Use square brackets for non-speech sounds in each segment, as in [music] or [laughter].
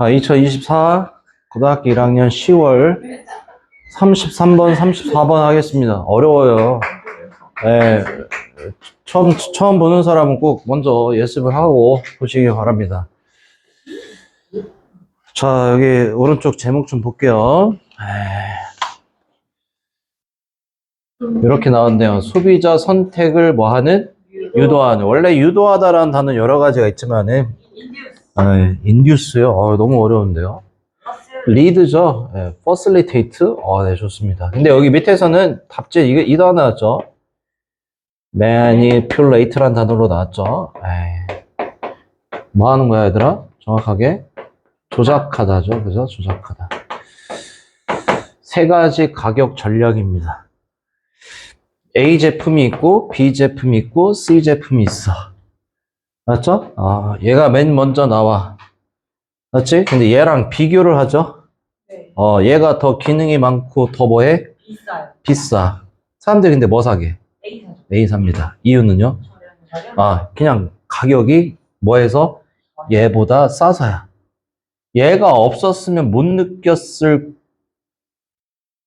아, 2024 고등학교 1학년 10월 33번, 34번 하겠습니다. 어려워요. 예, 처음, 처음 보는 사람은 꼭 먼저 예습을 하고 보시기 바랍니다. 자, 여기 오른쪽 제목 좀 볼게요. 에이. 이렇게 나왔네요. 소비자 선택을 뭐 하는? 유도하는. 원래 유도하다라는 단어 여러 가지가 있지만은, 아, 인듀스요? 어, 너무 어려운데요. 리드죠. 예, facilitate. 어, 네, 좋습니다. 근데 여기 밑에서는 답지 이게 이 단어 나왔죠. manipulate란 단어로 나왔죠. 에이. 뭐 하는 거야, 얘들아? 정확하게? 조작하다죠. 그죠? 조작하다. 세 가지 가격 전략입니다. A 제품이 있고, B 제품이 있고, C 제품이 있어. 맞죠? 아, 얘가 맨 먼저 나와. 맞지? 근데 얘랑 비교를 하죠? 네. 어, 얘가 더 기능이 많고, 더 뭐해? 비싸요. 비싸. 사람들이 근데 뭐 사게? A 사죠. A 삽니다. 이유는요? 저렴. 아, 그냥 가격이 뭐해서 얘보다 싸서야. 얘가 없었으면 못 느꼈을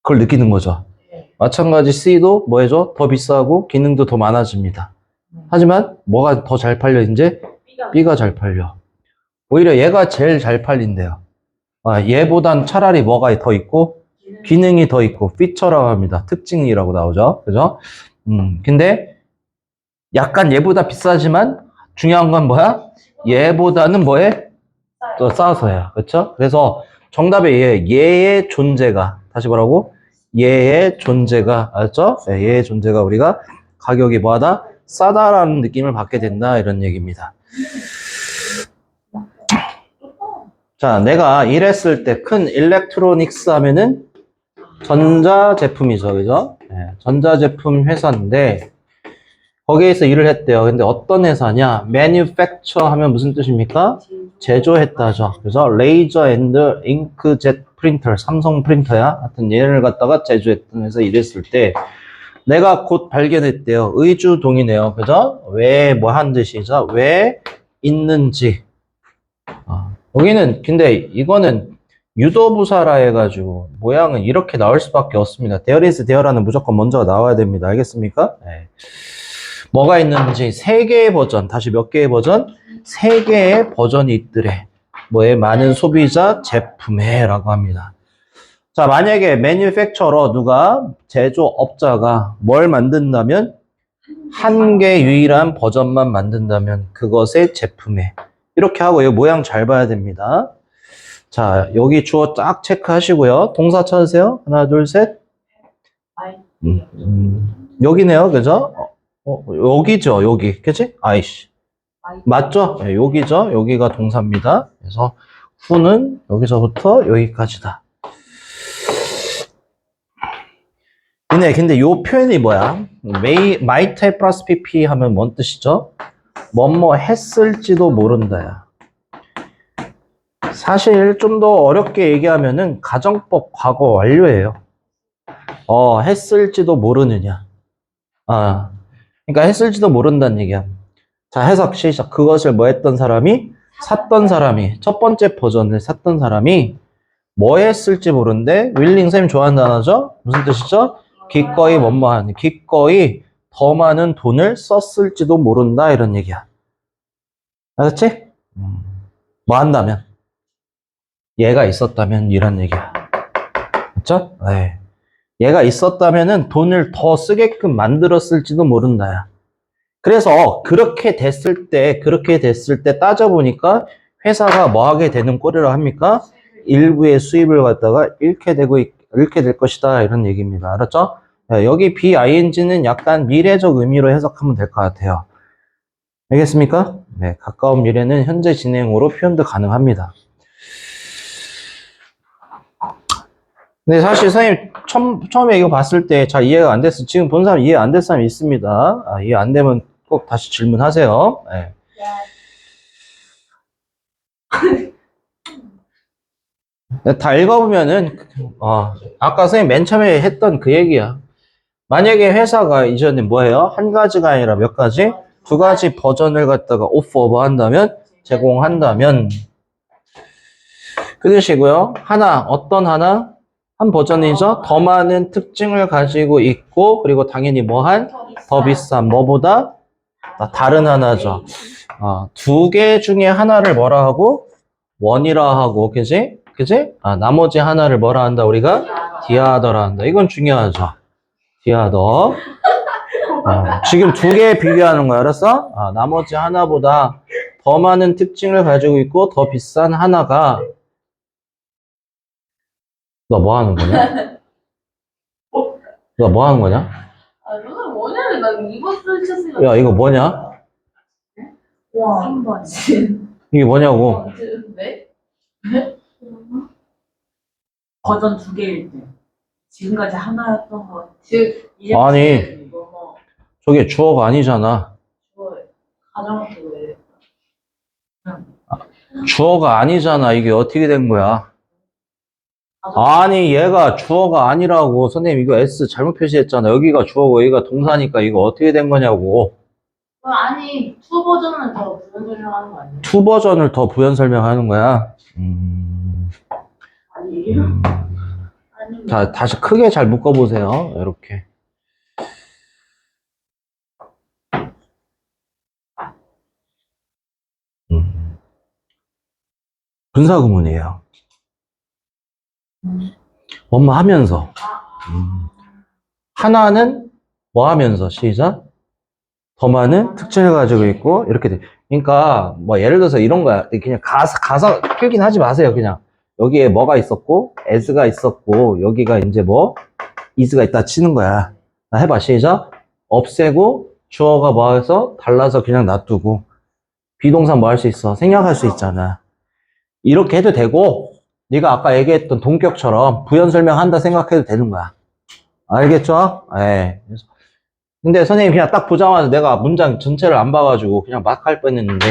걸 느끼는 거죠. 네. 마찬가지 C도 뭐 해줘? 더 비싸고 기능도 더 많아집니다. 하지만 뭐가 더 잘 팔려? 이제 B가 잘 팔려. 오히려 얘가 제일 잘 팔린대요. 아, 얘보단 차라리 뭐가 더 있고 기능 기능이 더 있고 피처라고 합니다. 특징이라고 나오죠. 그죠? 음, 근데 약간 얘보다 비싸지만 중요한 건 뭐야? 얘보다는 뭐해? 싸요. 더 싸서야. 그렇죠? 그래서 정답에 얘, 얘의 존재가 다시 뭐라고? 얘의 존재가 알았죠? 네, 얘의 존재가 우리가 가격이 뭐하다? 싸다라는 느낌을 받게 된다 이런 얘기입니다. 자, 내가 일했을 때 큰 일렉트로닉스 하면은 전자 제품이죠, 그죠? 네, 전자 제품 회사인데 거기에서 일을 했대요. 근데 어떤 회사냐? manufacture 하면 무슨 뜻입니까? 제조했다죠. 그래서 레이저 앤드 잉크젯 프린터, 삼성 프린터야. 하여튼 얘를 갖다가 제조했던 회사 일했을 때 내가 곧 발견했대요. 의주동이네요. 그죠? 왜뭐 한 뜻이죠? 왜 있는지. 아, 여기는 근데 이거는 유도부사라 해가지고 모양은 이렇게 나올 수밖에 없습니다. 데어리스 데어라는 무조건 먼저 나와야 됩니다. 알겠습니까? 네. 뭐가 있는지 세 개의 버전, 다시 몇 개의 버전? 세 개의 버전이 있더래. 뭐에 많은 소비자 제품에라고 합니다. 자, 만약에 매뉴팩처러 누가 제조업자가 뭘 만든다면 한 개 유일한 버전만 만든다면 그것의 제품에 이렇게 하고 이 모양 잘 봐야 됩니다. 자, 여기 주어 딱 체크하시고요. 동사 찾으세요. 하나, 둘, 셋. 음, 음, 여기네요. 그죠? 어, 어, 여기죠. 여기. 그치? 아이씨. 아이. 맞죠? 네, 여기죠. 여기가 동사입니다. 그래서 후는 여기서부터 여기까지다. 근데, 근데 요 표현이 뭐야? may, might have plus pp 하면 뭔 뜻이죠? 뭐뭐 했을지도 모른다야. 사실 좀 더 어렵게 얘기하면은 가정법 과거 완료예요. 어, 했을지도 모르느냐. 아, 그러니까 했을지도 모른다는 얘기야. 자, 해석 시작. 그것을 뭐 했던 사람이? 샀던 사람이. 첫 번째 버전을 샀던 사람이 뭐 했을지 모르는데, 윌링 쌤 좋아하는 단어죠? 무슨 뜻이죠? 기꺼이 뭐뭐 하는, 기꺼이 더 많은 돈을 썼을지도 모른다, 이런 얘기야. 알았지? 음, 뭐 한다면? 얘가 있었다면, 이런 얘기야. 그쵸? 네. 얘가 있었다면은 돈을 더 쓰게끔 만들었을지도 모른다야. 그래서 그렇게 됐을 때, 그렇게 됐을 때 따져 보니까 회사가 뭐 하게 되는 꼴이라 합니까? 일부의 수입을 갖다가 잃게 되고, 있- 잃게 될 것이다. 이런 얘기입니다. 알았죠? 네, 여기 BING는 약간 미래적 의미로 해석하면 될 것 같아요. 알겠습니까? 네, 가까운 미래는 현재 진행으로 표현도 가능합니다. 근데 사실 선생님 처음, 처음에 이거 봤을 때 잘 이해가 안 됐어. 지금 본 사람 이해 안될 사람 있습니다. 아, 이해 안 되면 꼭 다시 질문하세요. 네. 네, 다 읽어보면은, 어, 아까 선생님 맨 처음에 했던 그 얘기야. 만약에 회사가 이전에 뭐예요? 한 가지가 아니라 몇 가지? 두 가지 버전을 갖다가 오퍼 뭐 한다면? 제공한다면, 끊으시고요. 하나, 어떤 하나? 한 버전이죠. 더 많은 특징을 가지고 있고, 그리고 당연히 뭐한? 더 비싼. 뭐보다? 아, 다른 하나죠. 아, 두 개 중에 하나를 뭐라 하고? 원이라 하고, 그지? 그지? 아, 나머지 하나를 뭐라 한다, 우리가? 디아더라 한다. 이건 중요하죠. 디아더. 아, 지금 두 개 비교하는 거야, 알았어? 아, 나머지 하나보다 더 많은 특징을 가지고 있고, 더 비싼 하나가, 너 뭐 하는 거냐? 너 뭐 하는 거냐? 아, 뭐냐면 나 이거 쓰셨으면. 야, 이거 뭐냐? 와. 3번. 이게 뭐냐고. 네? 버전 두 개일 때. 지금까지 하나였던 것 같아. 즉, 이제 아니. 뭐, 저게 주어가 아니잖아. 저 가정학교 왜. 주어가 아니잖아. 이게 어떻게 된 거야? 가정- 아니, 얘가 주어가 아니라고. 선생님, 이거 S 잘못 표시했잖아. 여기가 주어고 여기가 동사니까 이거 어떻게 된 거냐고. 어, 아니, 투 버전은 더 부연 설명 하는 거 아니에요? 투 버전을 더 부연 설명하는 거야. 음, 아니에요? 음. 자, 다시 크게 잘 묶어보세요. 이렇게. 음. 분사구문이에요. 뭐뭐 하면서. 음. 하나는 뭐 하면서, 시작. 더 많은 특징을 가지고 있고, 이렇게 돼. 그러니까, 뭐, 예를 들어서 이런 거야. 그냥 가사, 가사 필긴 하지 마세요, 그냥. 여기에 뭐가 있었고, as가 있었고, 여기가 이제 뭐, is가 있다 치는 거야. 나 해봐, 시작. 없애고, 주어가 뭐 해서 달라서 그냥 놔두고, 비동사 뭐할 수 있어? 생략할 수 있잖아. 이렇게 해도 되고, 네가 아까 얘기했던 동격처럼 부연 설명한다 생각해도 되는 거야. 알겠죠? 예. 그래서 근데 선생님 그냥 딱 보자마자 내가 문장 전체를 안 봐가지고 그냥 막 할 뻔했는데,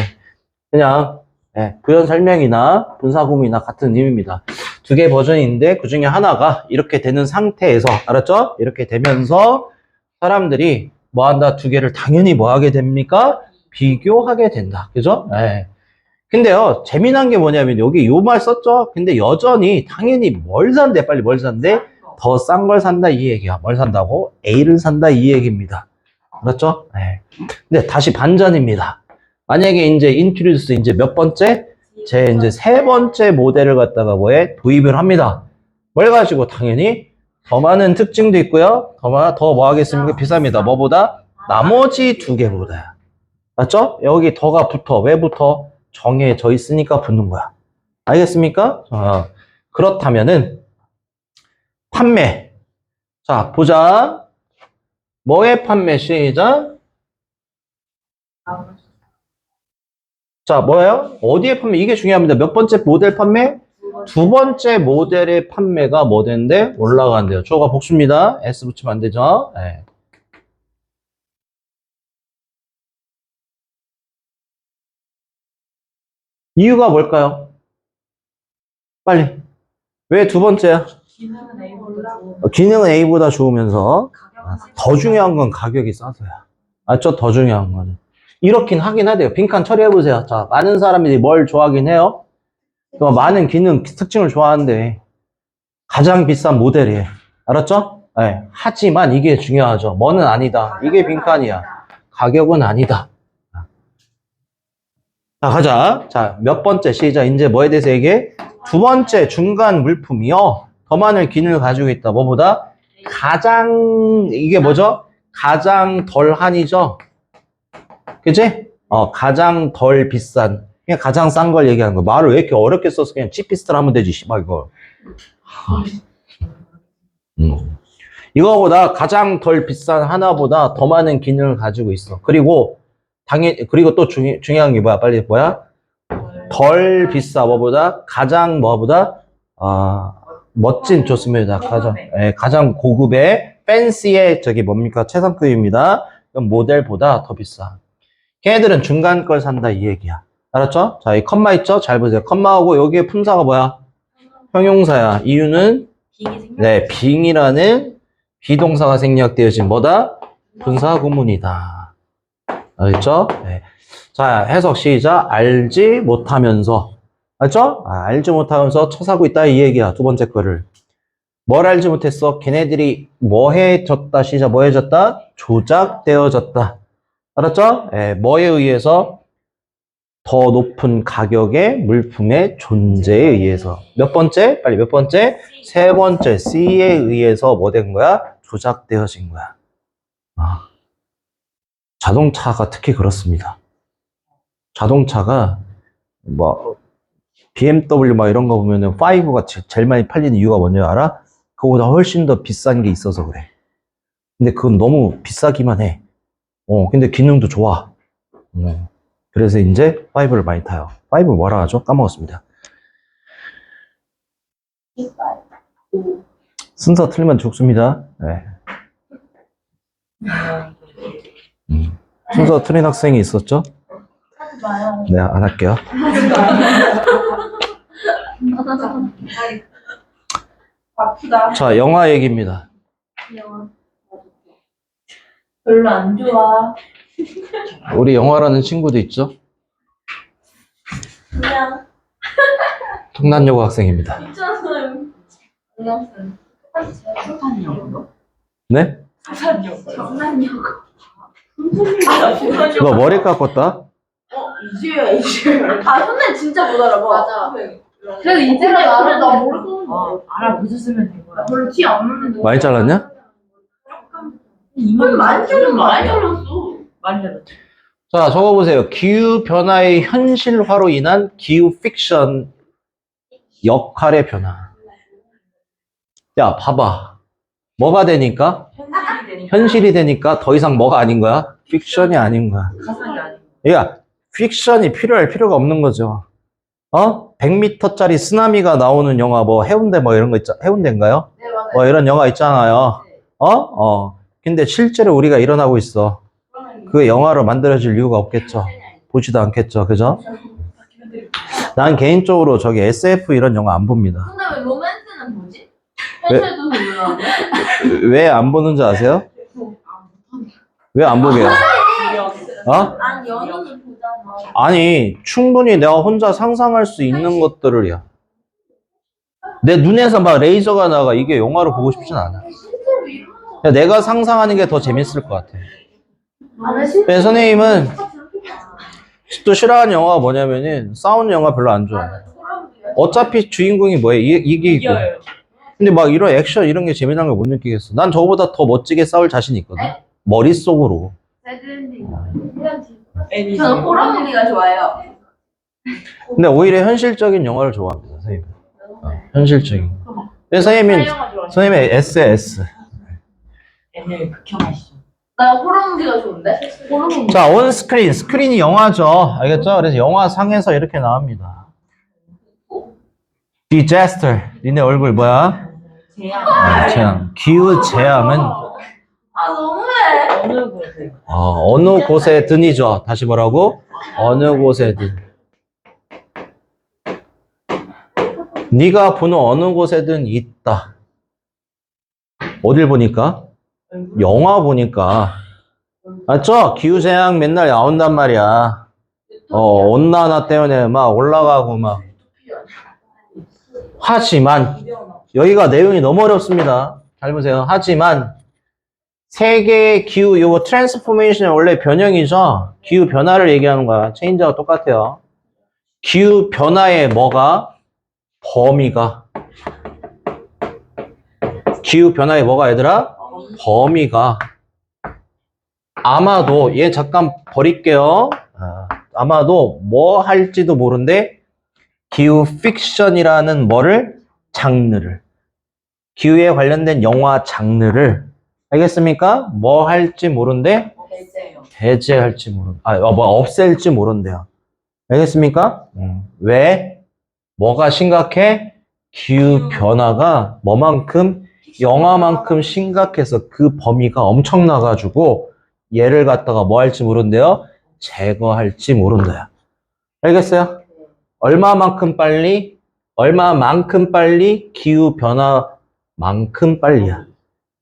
그냥 예, 부연 설명이나 분사구문이나 같은 의미입니다. 두 개 버전이 있는데 그 중에 하나가 이렇게 되는 상태에서 알았죠? 이렇게 되면서 사람들이 뭐 한다 두 개를 당연히 뭐 하게 됩니까? 비교하게 된다. 그죠? 예. 근데요, 재미난 게 뭐냐면 여기 요 말 썼죠? 근데 여전히 당연히 뭘 산대? 빨리 뭘 산대? 더 싼 걸 산다 이 얘기야. 뭘 산다고? A를 산다 이 얘기입니다. 그렇죠? 예. 근데 다시 반전입니다. 만약에 이제 인트로듀스 이제 몇 번째? 제 이제 세 번째 모델을 갖다가 뭐에 도입을 합니다. 뭘 가지고 당연히 더 많은 특징도 있고요. 더 많아 더뭐 하겠습니까? 비쌉니다. 뭐보다? 나머지 두 개보다. 맞죠? 여기 더가 붙어. 왜 붙어? 정해져 있으니까 붙는 거야. 알겠습니까? 자, 그렇다면은 판매. 자, 보자. 뭐의 판매 시작? 자, 뭐예요? 어디에 판매? 이게 중요합니다. 몇 번째 모델 판매? 두 번째 모델의 판매가 뭐 된대? 올라간대요. 주어가 복수입니다. S 붙이면 안 되죠? 네. 이유가 뭘까요? 빨리. 왜 두 번째야? 기능은 A보다 어, 기능은 A보다 좋으면서 가격은 더 중요한 건 가격이 싸서야. 맞죠? 더 중요한 거는. 이렇긴 하긴 하대요. 빈칸 처리해보세요. 자, 많은 사람들이 뭘 좋아하긴 해요? 또 많은 기능, 특징을 좋아하는데, 가장 비싼 모델이에요. 알았죠? 네. 하지만 이게 중요하죠. 뭐는 아니다. 이게 빈칸이야. 가격은 아니다. 자, 가자. 자, 몇 번째 시작. 이제 뭐에 대해서 얘기해? 두 번째 중간 물품이요. 더 많은 기능을 가지고 있다. 뭐보다? 가장, 이게 뭐죠? 가장 덜 한이죠? 그지? 어, 가장 덜 비싼. 그냥 가장 싼 걸 얘기하는 거. 말을 왜 이렇게 어렵게 써서 그냥 치피스트를 하면 되지, 씨발, 이거. 하, 음. 이거보다 가장 덜 비싼 하나보다 더 많은 기능을 가지고 있어. 그리고, 당연, 그리고 또 중, 중요한 게 뭐야? 빨리 뭐야? 덜 비싸. 뭐보다? 가장 뭐보다? 아, 멋진 좋습니다. 가장, 예, 가장 고급의 팬시의 저기 뭡니까? 최상급입니다. 모델보다 더 비싸. 걔네들은 중간 걸 산다 이 얘기야. 알았죠? 자, 이 컴마 있죠? 잘 보세요. 컴마하고 여기에 품사가 뭐야? 형용사야. 이유는. 네, 빙이라는 비동사가 생략되어진 뭐다? 분사 구문이다. 알겠죠? 네. 자, 해석 시작. 알지 못하면서 맞죠? 아, 알지 못하면서 쳐사고 있다 이 얘기야. 두 번째 거를. 뭘 알지 못했어? 걔네들이 뭐 해졌다 시작 뭐 해졌다? 조작되어졌다. 알았죠? 예, 뭐에 의해서? 더 높은 가격의 물품의 존재에 의해서. 몇 번째? 빨리 몇 번째? 세 번째 C에 의해서 뭐 된 거야? 조작되어진 거야. 아, 자동차가 특히 그렇습니다. 자동차가 뭐 BMW 막 이런 거 보면은 5가 제- 제일 많이 팔리는 이유가 뭔지 알아? 그거보다 훨씬 더 비싼 게 있어서 그래. 근데 그건 너무 비싸기만 해. 어, 근데 기능도 좋아. 어, 그래서 이제 5를 많이 타요. 5 뭐라 하죠? 까먹었습니다. 순서 틀리면 죽습니다. 네. 음. 순서 틀린 학생이 있었죠? 네, 안 할게요. 자, 영화 얘기입니다. 별로 안 좋아. 우리 영화라는 친구도 있죠? 그냥 통난여고 학생입니다. 네? 장난이고. 너 머리 깎았다? 어 이주야 이주. 아 현대 진짜 못 알아봐. 맞아. 그래서 이제라 나를 나 모르고. 어, 알아보셨으면 된 거야. 별로 티안 나는데. 많이 잘랐냐? 이만 많이 잘랐어. 많이 잘랐어. 많이 잘랐지. 자, 적어 보세요. 기후 변화의 현실화로 인한 기후 픽션 역할의 변화. 야, 봐봐. 뭐가 되니까? 현실이 되니까. 현실이 되니까 더 이상 뭐가 아닌 거야? 픽션이 아닌 거야. 가상이 아니고. 야, 픽션이 필요할 필요가 없는 거죠. 어? 100m짜리 쓰나미가 나오는 영화 뭐 해운대 뭐 이런 거 있죠? 해운대인가요? 네 맞아요. 뭐 이런 영화 있잖아요. 어? 어. 근데 실제로 우리가 일어나고 있어. 그 영화로 만들어질 이유가 없겠죠. 보지도 않겠죠. 그죠? 난 개인적으로 저기 SF 이런 영화 안 봅니다. 근데 왜 로맨스는? 현실도 몰라. 왜안 보는지 아세요? 왜 안 보게요? 어? 아니 연우는 보잖아. 아니, 충분히 내가 혼자 상상할 수 있는 것들을요. 내 눈에서 막 레이저가 나가 이게 영화로 보고 싶진 않아. 그냥 내가 상상하는 게 더 재밌을 것 같아. 네, 선생님은 또 싫어하는 영화가 뭐냐면은 싸우는 영화 별로 안 좋아해. 어차피 주인공이 뭐해? 이, 이기고. 근데 막 이런 액션 이런 게 재미난 걸 못 느끼겠어. 난 저거보다 더 멋지게 싸울 자신 있거든. 머릿속으로. 저는 호러 무비가 좋아요. 근데 오히려 현실적인 영화를 좋아합니다, 선생님. 어, 현실적인. 그래서 선생님은, 선생님의 SS. 애니 극혐하시죠. 나 무비가 좋은데? 무비. 자, 온 스크린. 스크린이 영화죠. 알겠죠? 그래서 영화상에서 이렇게 나옵니다. 디제스터. 니네 얼굴 뭐야? 재앙. 아, 재앙. 기후 재앙은 아 너무해. 어느 곳에. 어, 어느 곳에 든이죠. 다시 뭐라고? 어느 곳에 든. 네가 보는 어느 곳에든 있다. 어딜 보니까? 영화 보니까. 맞죠? 기후재앙 맨날 나온단 말이야. 어, 온난화 때문에 막 올라가고 막. 하지만, 여기가 내용이 너무 어렵습니다. 잘 보세요. 하지만, 세계의 기후, 요거 트랜스포메이션의 원래 변형이죠? 기후 변화를 얘기하는 거야. 체인저가 똑같아요. 기후 변화의 뭐가? 범위가. 기후 변화의 뭐가 얘들아? 범위가. 아마도, 얘 잠깐 버릴게요. 아, 아마도 뭐 할지도 모른데, 기후 픽션이라는 뭐를? 장르를. 기후에 관련된 영화 장르를 알겠습니까? 뭐 할지 모른데. 배제할지 모른 아, 어, 뭐 없앨지 모른대요. 알겠습니까? 음. 왜? 뭐가 심각해? 기후 변화가 뭐만큼 영화만큼 심각해서 그 범위가 엄청나가지고 얘를 갖다가 뭐 할지 모른대요? 제거할지 모른대요. 알겠어요? 얼마만큼 빨리? 얼마만큼 빨리 기후 변화만큼 빨리야.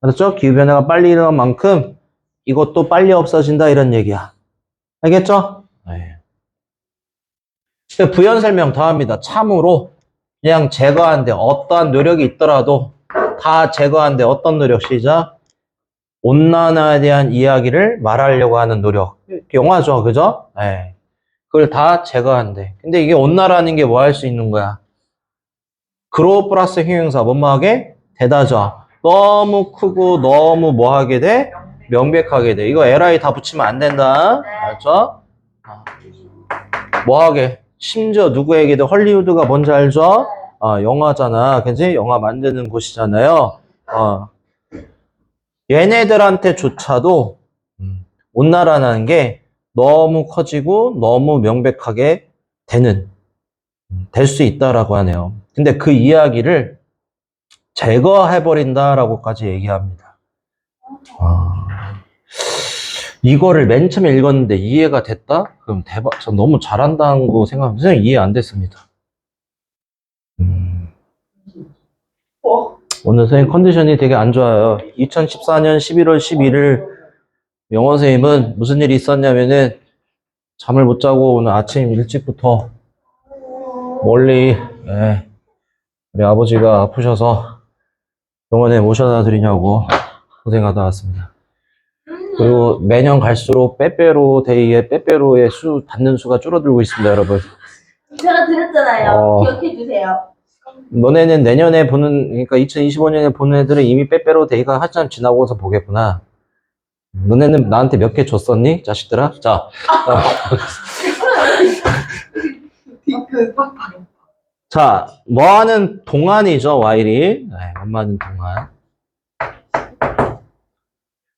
알았죠? 기후 변화가 빨리 일어난 만큼 이것도 빨리 없어진다 이런 얘기야. 알겠죠? 네. 부연 설명 더 합니다. 참으로 그냥 제거하는데 어떠한 노력이 있더라도 다 제거하는데 어떤 노력 시작? 온난화에 대한 이야기를 말하려고 하는 노력. 영화죠, 그죠? 예. 그걸 다 제거한대. 근데 이게 온난화라는 게 뭐 할 수 있는 거야? 그로 플러스 형용사 뭐뭐하게? 대다죠. 너무 크고 너무 뭐하게 돼? 명백하게 돼. 이거 LI 다 붙이면 안 된다. 알죠? 어. 뭐하게? 심지어 누구에게도 헐리우드가 뭔지 알죠? 어, 영화잖아. 그지? 영화 만드는 곳이잖아요. 어. 얘네들한테조차도 음, 온나라라는 게 너무 커지고 너무 명백하게 되는 음, 될수 있다라고 하네요. 근데 그 이야기를 제거해버린다라고까지 얘기합니다. 아, 이거를 맨 처음에 읽었는데 이해가 됐다? 그럼 대박, 저 너무 잘한다는 거 생각하면 이해 안 됐습니다. 음, 어? 오늘 선생님 컨디션이 되게 안 좋아요. 2014년 11월 11일 영어 선생님은 무슨 일이 있었냐면은 잠을 못 자고 오늘 아침 일찍부터 멀리 예, 우리 아버지가 아프셔서 병원에 모셔다 드리냐고 고생하다 왔습니다. 그리고 매년 갈수록 빼빼로 데이에 빼빼로의 수 받는 수가 줄어들고 있습니다, 여러분. 제가 드렸잖아요. 어. 기억해 주세요. 너네는 내년에 보는, 그러니까 2025년에 보는 애들은 이미 빼빼로 데이가 한참 지나고서 보겠구나. 너네는 나한테 몇 개 줬었니? 자식들아? 자. 어. [laughs] 자, 뭐 하는 동안이죠, 와일이. 네, 엄마는 동안.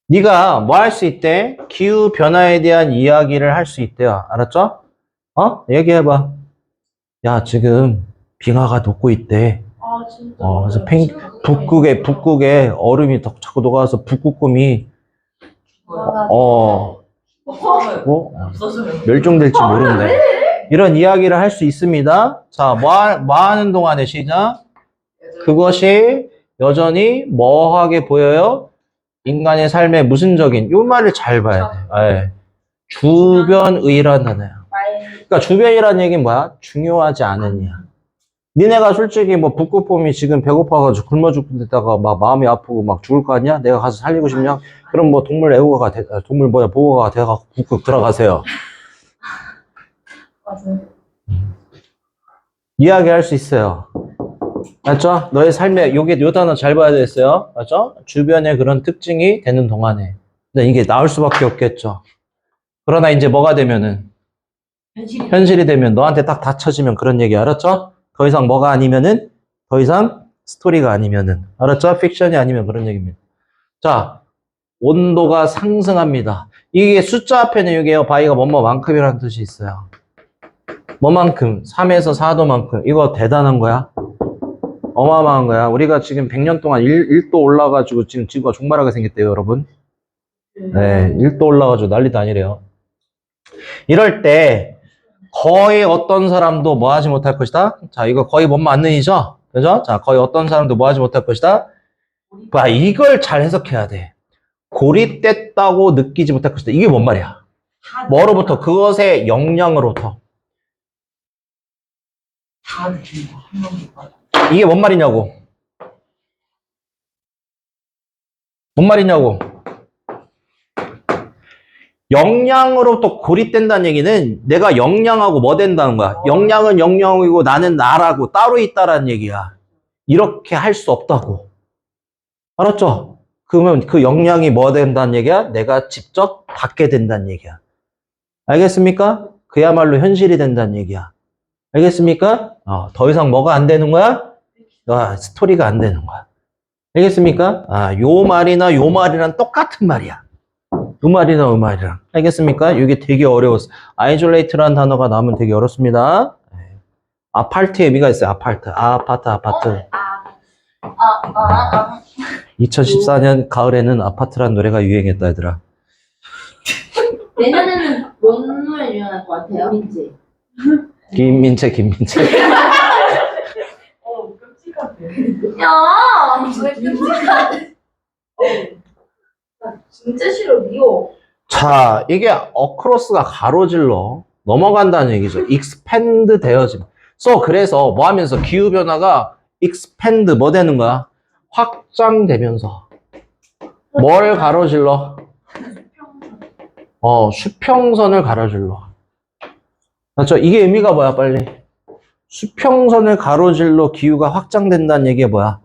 네가 뭐 할 수 있대? 기후 변화에 대한 이야기를 할 수 있대요. 알았죠? 어? 얘기해봐. 야, 지금 빙하가 녹고 있대. 아 진짜. 어, 그래서 팽, 북극에, 북극에 얼음이 더 자꾸 녹아서 북극곰이, 어, 뭐, 없어서요. 멸종될지 모른대. 이런 이야기를 할 수 있습니다. 자, 뭐, 하- 뭐 하는 동안에 시작? 그것이 여전히 뭐하게 보여요? 인간의 삶의 무슨적인, 요 말을 잘 봐야 돼. 예. 주변의라는 단어야. 그러니까 주변이라는 얘기는 뭐야? 중요하지 않으냐. 니네가 솔직히 뭐 북극곰이 지금 배고파가지고 굶어 죽는데다가 막 마음이 아프고 막 죽을 거 아니야? 내가 가서 살리고 싶냐? 그럼 뭐 동물 애호가가 돼, 아, 동물 뭐야 보호가 돼가지고 북극 들어가세요. 맞아요. 이야기할 수 있어요. 맞죠? 너의 삶에 요게 요 단어 잘 봐야 되겠어요. 맞죠? 주변에 그런 특징이 되는 동안에. 근데 이게 나올 수밖에 없겠죠. 그러나 이제 뭐가 되면은 현실이 현실이 되면 너한테 딱 닫혀지면 그런 얘기 알았죠? 더 이상 뭐가 아니면은 더 이상 스토리가 아니면은 알았죠? 픽션이 아니면 그런 얘기입니다. 자, 온도가 상승합니다. 이게 숫자 앞에는 이게요. 바위가 뭐뭐만큼이라는 뜻이 있어요. 뭐만큼? 3에서 4도만큼. 이거 대단한 거야. 어마어마한 거야. 우리가 지금 100년 동안 1, 도 올라가지고 지금 지구가 종말하게 생겼대요, 여러분. 네, 1도 올라가지고 난리도 아니래요. 이럴 때 거의 어떤 사람도 뭐 하지 못할 것이다. 자, 이거 거의 뭔 맞는이죠? 그죠? 자, 거의 어떤 사람도 뭐 하지 못할 것이다. 봐, 이걸 잘 해석해야 돼. 고립됐다고 느끼지 못할 것이다. 이게 뭔 말이야? 뭐로부터? 그것의 봐. 이게 뭔 말이냐고. 뭔 말이냐고. 영양으로부터 고립된다는 얘기는 내가 영양하고 뭐 된다는 거야. 영양은 영양이고 나는 나라고 따로 있다라는 얘기야. 이렇게 할 수 없다고. 알았죠? 그러면 그 영양이 뭐 된다는 얘기야? 내가 직접 받게 된다는 얘기야. 알겠습니까? 그야말로 현실이 된다는 얘기야. 알겠습니까? 어, 더 이상 뭐가 안 되는 거야? 아, 스토리가 안 되는 거야. 알겠습니까? 아, 요 말이나 요 말이랑 똑같은 말이야. 요 말이나 요 말이랑. 알겠습니까? 이게 되게 어려웠어. 아이졸레이트라는 단어가 나오면 되게 어렵습니다. 네. 아파트의 의미가 있어요. 아파트. 아파트, 아파트. 아. 아, 아, 아. 2014년 가을에는 아파트라는 노래가 유행했다, 얘들아. 내년에는 뭔 노래 유행할 것 같아요? 민지. 김민채, 김민채. 어, 끔찍한데. 야, 왜 끔찍하지? 나 진짜 싫어, 미워. 자, 이게 어크로스가 가로질러. 넘어간다는 얘기죠. expand 되어지. so 그래서 뭐 하면서 기후 변화가 expand 뭐 되는 거야? 확장되면서 뭘 가로질러? 어, 수평선을 가로질러. 맞죠? 이게 의미가 뭐야, 빨리? 수평선을 가로질러 기후가 확장된다는 얘기가 뭐야?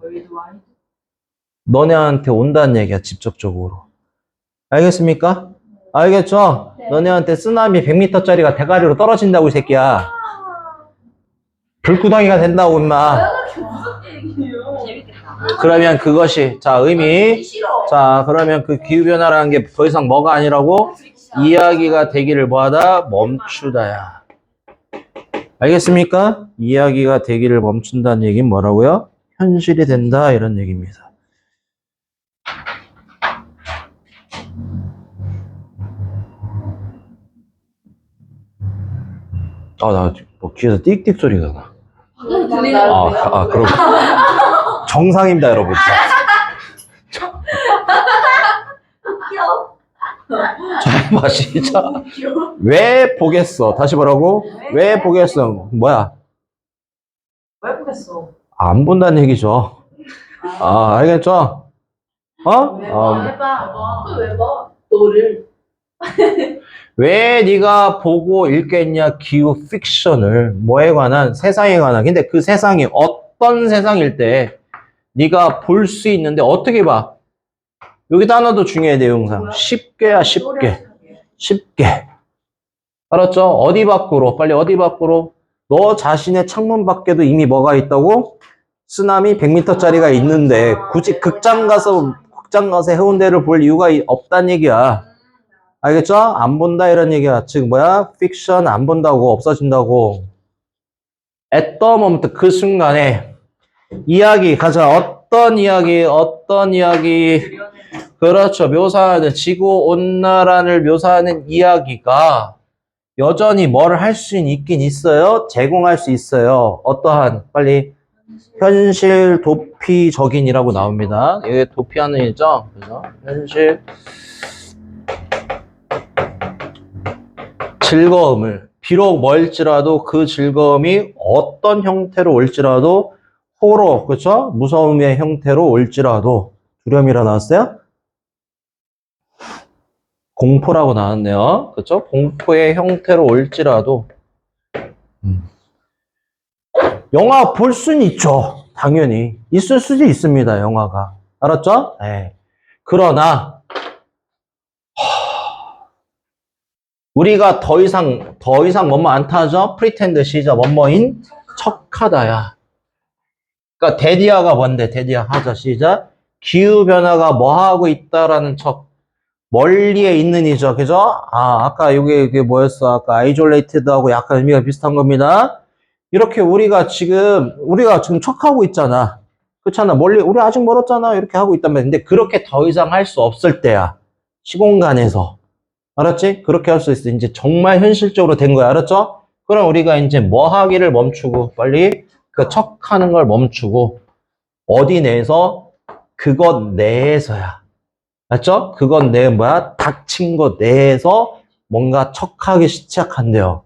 너네한테 온다는 얘기야, 직접적으로. 알겠습니까? 알겠죠? 네. 너네한테 쓰나미 100m짜리가 대가리로 떨어진다고, 이 새끼야. 불구덩이가 된다고, 임마. 그러면 그것이, 자, 의미. 자, 그러면 그 기후 변화라는 게 더 이상 뭐가 아니라고? 이야기가 되기를 뭐하다? 멈추다야. 알겠습니까? 이야기가 되기를 멈춘다는 얘기는 뭐라고요? 현실이 된다, 이런 얘기입니다. 아, 나, 뭐, 귀에서 띡띡 소리가 나. 들리는 아? 아, 그럼. [laughs] 정상입니다, 여러분. 귀여워. 자, 봐, 시작. 귀여워. 왜 보겠어? 다시 뭐라고? 왜 보겠어? 뭐야? 왜 보겠어? 안 본다는 얘기죠. 아, 알겠죠? 어? 왜 어, 해봐. 왜 봐? 너를. [laughs] 왜 네가 보고 읽겠냐? 기후 픽션을 뭐에 관한 세상에 관한. 근데 그 세상이 어떤 세상일 때 네가 볼 수 있는데 어떻게 봐? 여기 단어도 중요해 내용상. 쉽게야 쉽게. 쉽게. 알았죠? 어디 밖으로? 빨리 어디 밖으로? 너 자신의 창문 밖에도 이미 뭐가 있다고? 쓰나미 100m짜리가 있는데 굳이 극장 가서 극장 가서 해운대를 볼 이유가 이- 없단 얘기야. 알겠죠? 안 본다 이런 얘기야. 즉 뭐야? 픽션 안 본다고 없어진다고. at the moment 그 순간에 이야기 가자. 어떤 이야기? 어떤 이야기? 그렇죠. 묘사하는 지구 온난화를 묘사하는 이야기가 여전히 뭘할수 있긴 있어요. 제공할 수 있어요. 어떠한 빨리 현실 도피적인이라고 나옵니다. 이게 도피하는 일죠. 그래서 현실 즐거움을 비록 멀지라도 그 즐거움이 어떤 형태로 올지라도 호러 그렇죠? 무서움의 형태로 올지라도 두려움이라 나왔어요? 공포라고 나왔네요. 그렇죠? 공포의 형태로 올지라도 음. 영화 볼 수는 있죠. 당연히 있을 수도 있습니다. 영화가 알았죠? 네. 그러나 하, 우리가 더 이상 더 이상 뭐뭐 안 타죠? 프리텐드 시작 뭐뭐인 척하다야. 그러니까 데디아가 뭔데? 데디아 하자 시작. 기후 변화가 뭐 하고 있다라는 척. 멀리에 있는 이죠. 그죠? 아, 아까 이게, 이게 뭐였어? 아까 아이졸레이티드하고 약간 의미가 비슷한 겁니다. 이렇게 우리가 지금, 우리가 지금 척하고 있잖아. 그렇잖아. 멀리, 우리 아직 멀었잖아. 이렇게 하고 있단. 근데 그렇게 더 이상 할 수 없을 때야. 시공간에서. 알았지? 그렇게 할 수 있어. 이제 정말 현실적으로 된 거야. 알았죠? 그럼 우리가 이제 뭐 하기를 멈추고, 빨리 그 척하는 걸 멈추고, 어디 내에서? 그것 내에서야. 맞죠? 그건 내 뭐야? 닥친 것 내에서 뭔가 척하기 시작한대요.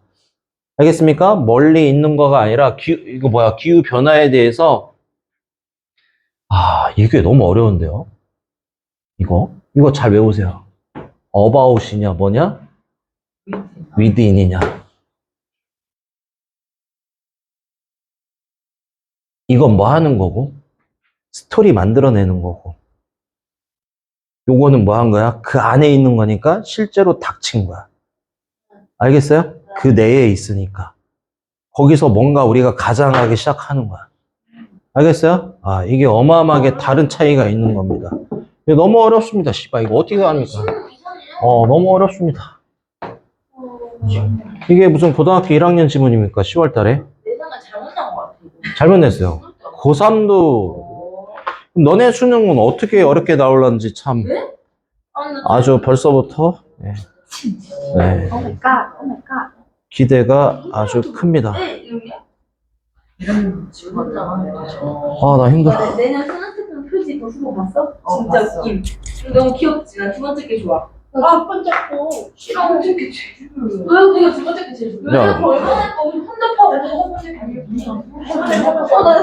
알겠습니까? 멀리 있는 거가 아니라 기 이거 뭐야? 기후 변화에 대해서 아, 이게 너무 어려운데요. 이거 이거 잘 외우세요. About이냐 뭐냐? within이냐. 이건 뭐 하는 거고? 스토리 만들어내는 거고. 요거는 뭐 한 거야? 그 안에 있는 거니까 실제로 닥친 거야. 알겠어요? 그 내에 있으니까. 거기서 뭔가 우리가 가장하기 시작하는 거야. 알겠어요? 아, 이게 어마어마하게 다른 차이가 있는 겁니다. 너무 어렵습니다. 씨발, 이거 어떻게 합니까? 어, 너무 어렵습니다. 이게 무슨 고등학교 1학년 지문입니까? 10월 달에? 내상을 잘못 나온 것 같아. 잘못 냈어요. 고3도, 너네 수능은 어떻게 어렵게 나올런지 참 아주 벌써부터, 네. 네. 기대가 아주 큽니다. 네, 이런 이런 질문 아, 나 힘들어. 네, 내년 수능 특강 표지 너 수고 봤어? 어, 진짜. 웃김. 너무 귀엽지? 난 두 번째 게 좋아. 첫 번째 거. 싫어. 첫 번째 게 제일. 왜 네가 두 번째 게 제일? 야. 왜냐면 얼마나 거 혼자 파고 첫 번째 게 아니야. 어, 나